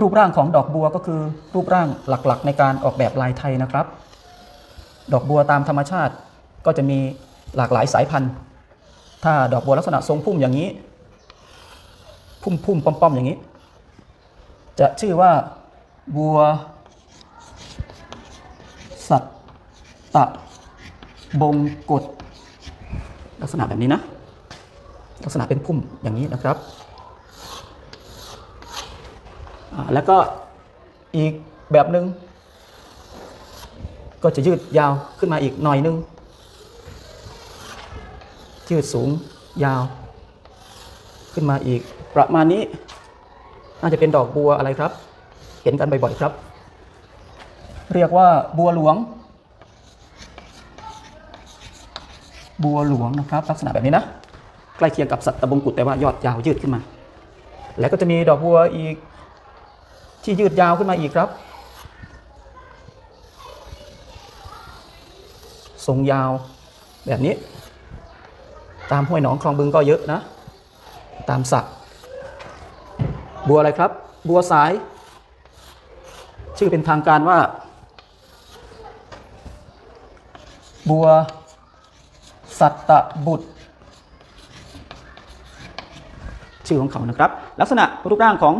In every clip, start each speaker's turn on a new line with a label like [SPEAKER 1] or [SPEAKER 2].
[SPEAKER 1] รูปร่างของดอกบัวก็คือรูปร่างหลักๆ ในการออกแบบลายไทยนะครับ ดอกบัวตามธรรมชาติก็จะมีหลากหลายสายพันธุ์ ถ้าดอกบัวลักษณะทรงพุ่มอย่างนี้ พุ่มพุ่มป้อมป้อมๆอย่างนี้ จะชื่อว่าบัว สัตตะบงกฎลักษณะแบบนี้นะ ลักษณะเป็นพุ่มอย่างนี้นะครับ แล้วก็อีกแบบหนึ่งก็จะยืดยาวขึ้นมาอีกหน่อยนึง ยืดสูงยาว ขึ้นมาอีกประมาณนี้ น่าจะเป็นดอกบัวอะไรครับ เห็นกันบ่อยๆครับ เรียกว่าบัวหลวง บัวหลวงนะครับ ลักษณะแบบนี้นะ ใกล้เคียงกับสัตว์ตะบงกุฎแต่ว่ายอดยาวยืดขึ้นมา แล้วก็จะมีดอกบัวอีก ที่ยืดยาวขึ้นมาอีกครับ ทรงยาวแบบนี้ ตามห้วยหนองคลองบึงก็เยอะนะ ตามสระบัวอะไรครับ บัวสาย ชื่อเป็นทางการว่า บัว สัตตบุตร ชื่อของเขานะครับ ลักษณะรูปร่างของ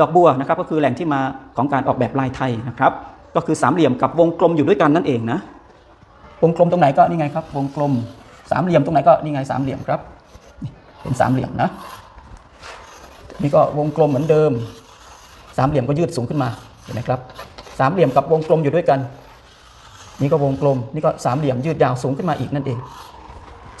[SPEAKER 1] ดอกบัวนะครับก็คือแหล่งที่มาของการออกแบบลายไทยนะครับ ก็คือสามเหลี่ยมกับวงกลมอยู่ด้วยกันนั่นเองนะ วงกลมตรงไหนก็นี่ไงครับ วงกลมสามเหลี่ยมตรงไหนก็นี่ไงสามเหลี่ยมครับนี่เป็นสามเหลี่ยมนะนี่ก็วงกลมเหมือนเดิม สามเหลี่ยมก็ยืดสูงขึ้นมาเห็นไหมครับสามเหลี่ยมกับวงกลมอยู่ด้วยกัน นี่ก็วงกลม นี่ก็สามเหลี่ยมยืดยาวสูงขึ้นมาอีกนั่นเอง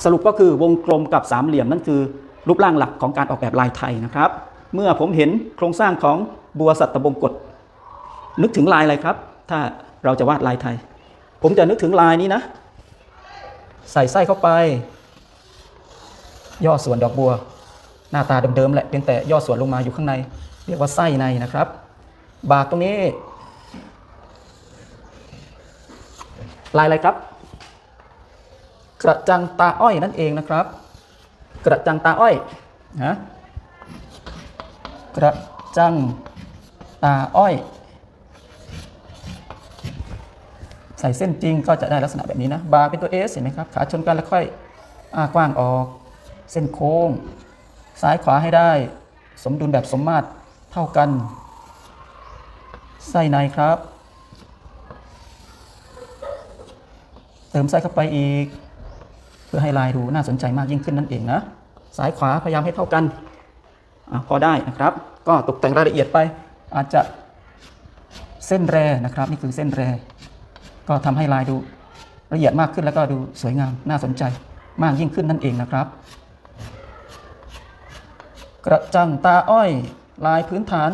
[SPEAKER 1] สรุปก็คือวงกลมกับสามเหลี่ยมนั่นคือรูปร่างหลักของการออกแบบลายไทยนะครับ เมื่อผมเห็นโครงสร้างของบัวสัตตบงกฎนึกถึงลายอะไรครับ ถ้าเราจะวาดลายไทย ผมจะนึกถึงลายนี้นะ ใส่ไส้เข้าไป ย่อส่วนดอกบัว หน้าตาเดิมๆแหละเพียงแต่ย่อส่วนลงมาอยู่ข้างใน เรียกว่าไส้ในนะครับ บากตรงนี้ ลายอะไรครับ กระจังตาอ้อยนั่นเองนะครับ กระจังตาอ้อยนะ กระจังตาอ้อย ใส่เส้นจริงก็จะได้ลักษณะแบบนี้นะ บาร์เป็นตัว S เห็นไหมครับ ขาชนกันแล้วค่อยอกว้างออก เส้นโค้ง ซ้ายขวาให้ได้ สมดุลแบบสมมาตรเท่ากัน ไส้ในครับ เติมไส้เข้าไปอีก เพื่อให้ลายดูน่าสนใจมากยิ่งขึ้นนั่นเองนะ ซ้ายขวาพยายามให้เท่ากัน อาพอได้นะครับ ก็ตกแต่งรายละเอียดไป อาจจะเส้นแรนะครับ นี่คือเส้นแร ก็ทำให้ลายดูละเอียดมากขึ้นแล้วก็ดูสวยงามน่าสนใจมากยิ่งขึ้นนั่นเองนะครับ กระจังตาอ้อยลายพื้นฐาน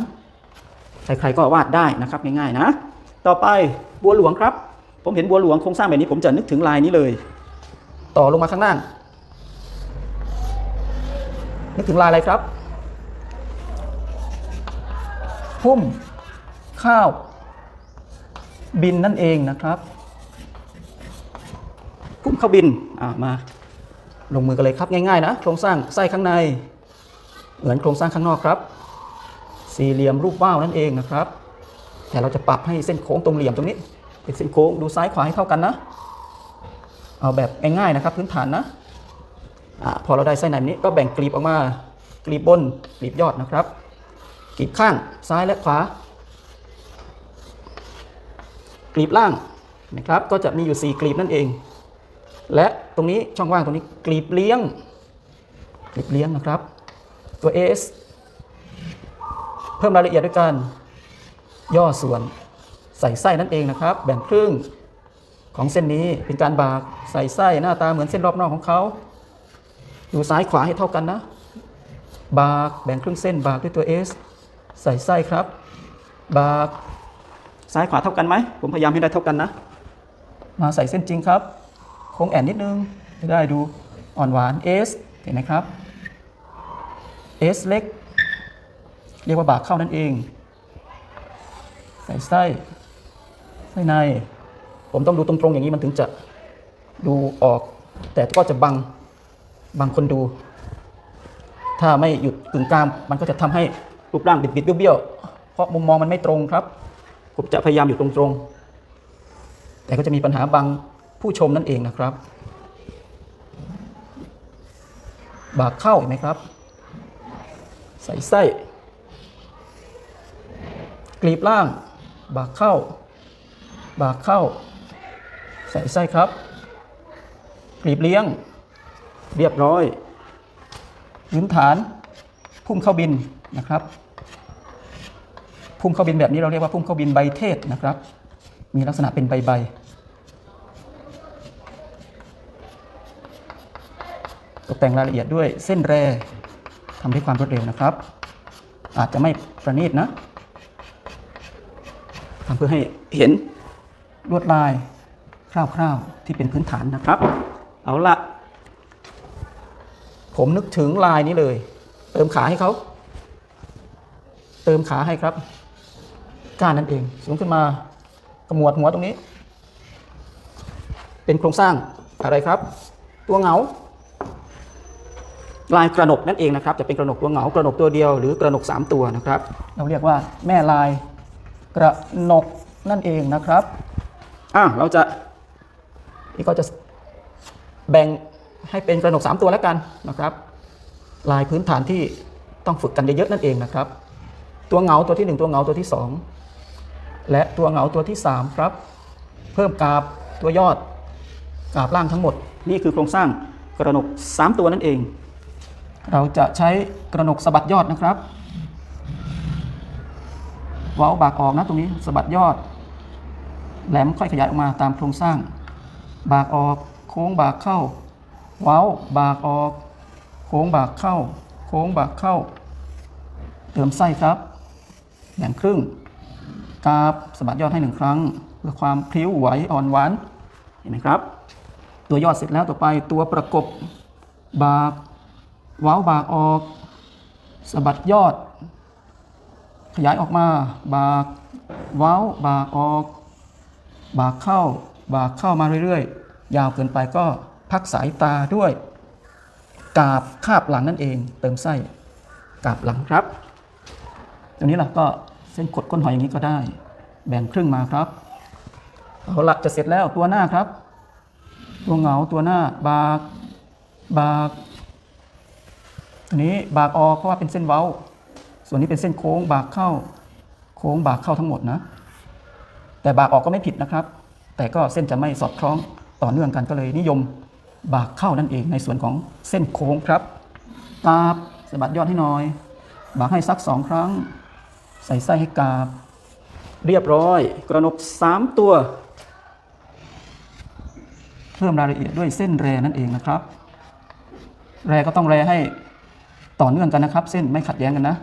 [SPEAKER 1] ใครๆก็วาดได้นะครับง่ายๆนะ ต่อไปบัวหลวงครับ ผมเห็นบัวหลวงโครงสร้างแบบนี้ผมจะนึกถึงลายนี้เลย ต่อลงมาข้างล่างนึกถึงลายอะไรครับ พุ่มข้าว บินนั่นเองนะครับ พุ่มข้าวบินอ่ามาลงมือกันเลยครับง่ายๆนะโครงสร้างไส้ข้างใน เหมือนโครงสร้างข้างนอกครับ สี่เหลี่ยมรูปว่าวนั่นเองนะครับ แต่เราจะปรับให้เส้นโค้งตรงเหลี่ยมตรงนี้เป็นเส้นโค้งดูซ้ายขวาให้เท่ากันนะ เอาแบบง่ายๆนะครับพื้นฐานนะอาพอเราได้ไส้ในแบบนี้ก็แบ่งกลีบออกมากลีบบนกลีบยอดนะครับ กลีบข้างซ้ายและขวากลีบล่างนะครับ ก็จะมีอยู่ 4กลีบนั่นเอง และตรงนี้ช่องว่างตรงนี้กลีบเลี้ยงกลีบเลี้ยงนะครับ ตัว S เพิ่มรายละเอียดด้วยการย่อส่วนใส่ไส้นั่นเองนะครับ แบ่งครึ่งของเส้นนี้เป็นการบากใส่ไส้หน้าตาเหมือนเส้นรอบนอกของเขาดูซ้ายขวาให้เท่ากันนะ บากแบ่งครึ่งเส้นบากด้วยตัว S ใส่ไส้ครับ บากซ้ายขวาเท่ากันไหม ผมพยายามให้ได้เท่ากันนะ มาใส่เส้นจริงครับ โค้งแอนนิดนึงจะได้ดูอ่อนหวาน S เห็นไหมครับ S เล็ก เรียกว่าบากเข้านั่นเอง ใส่ไส้ไส้ใน ผมต้องดูตรงๆอย่างนี้มันถึงจะดูออก แต่ก็จะบังบังคนดู ถ้าไม่หยุดกึ่งกลางมันก็จะทำให้ รูปร่างบิดๆเบี้ยวๆเพราะมุมมองมันไม่ตรงครับ ผมจะพยายามอยู่ตรงๆ แต่ก็จะมีปัญหาบางผู้ชมนั่นเองนะครับ บากเข้าเห็นไหมครับ ใส่ไส้กลีบล่าง บากเข้า บากเข้า ใส่ไส้ครับ กลีบเลี้ยง เรียบร้อยพื้นฐานพุ่มเข้าบินนะครับ พุ่มเข้าบินแบบนี้เราเรียกว่าพุ่มเข้าบินใบเทศนะครับ มีลักษณะเป็นใบใบตกแต่งรายละเอียดด้วยเส้นแร่ทำด้วยความรวดเร็วนะครับ อาจจะไม่ประณีตนะทำเพื่อให้เห็นลวดลายคร่าวๆที่เป็นพื้นฐานนะครับ เอาละผมนึกถึงลายนี้เลย เติมขาให้เขา เติมขาให้ครับ ก้านนั่นเอง สูงขึ้นมากระมวดหัวตรงนี้ เป็นโครงสร้างอะไรครับ ตัวเหงา ลายกระหนกนั่นเองนะครับ จะเป็นกระหนกตัวเหงากระหนกตัวเดียวหรือกระหนกสามตัวนะครับ เราเรียกว่าแม่ลายกระหนกนั่นเองนะครับอะเราจะนี่ก็จะแบ่งให้เป็นกระหนกสามตัวแล้วกันนะครับ ลายพื้นฐานที่ต้องฝึกกันเยอะๆนั่นเองนะครับ ตัวเหงาตัวที่หนึ่งตัวเหงาตัวที่สอง และตัวเหงาตัวที่สามครับ เพิ่มกาบตัวยอดกาบล่างทั้งหมด นี่คือโครงสร้างกระหนก 3 ตัวนั่นเอง เราจะใช้กระหนกสะบัดยอดนะครับเว้าบากออกนะตรงนี้สะบัดยอด แหลมค่อยขยายออกมาตามโครงสร้าง บากออกโค้งบากเข้า เว้าบากออก โค้งบากเข้า โค้งบากเข้า เติมไส้ครับแบ่งครึ่ง กราบสะบัดยอดให้หนึ่งครั้ง เพื่อความพลิ้วไหวอ่อนหวานเห็นไหมครับ ตัวยอดเสร็จแล้วต่อไปตัวประกบบากเว้าบากออกสะบัดยอด ขยายออกมา บากเว้าบากออก บากเข้า บากเข้ามาเรื่อยๆ ยาวเกินไปก็พักสายตาด้วย กาบคาบหลังนั่นเอง เติมไส้กาบหลังครับตรงนี้ล่ะก็ เส้นขดก้นหอยอย่างนี้ก็ได้ แบ่งครึ่งมาครับเอาละจะเสร็จแล้วตัวหน้าครับ ตัวเหงาตัวหน้าบากบากอันนี้บากออกเพราะว่าเป็นเส้นเว้า ส่วนนี้เป็นเส้นโค้งบากเข้า โค้งบากเข้าทั้งหมดนะ แต่บากออกก็ไม่ผิดนะครับ แต่ก็เส้นจะไม่สอดคล้องต่อเนื่องกันก็เลยนิยมบากเข้านั่นเองในส่วนของเส้นโค้งครับกราบสะบัดยอดให้หน่อย บากให้สักสองครั้ง ใส่ไส้ให้กราบ เรียบร้อย กระนกสามตัว เพิ่มรายละเอียดด้วยเส้นแรนั่นเองนะครับ แรก็ต้องแรให้ต่อเนื่องกันนะครับ เส้นไม่ขัดแย้งกันนะ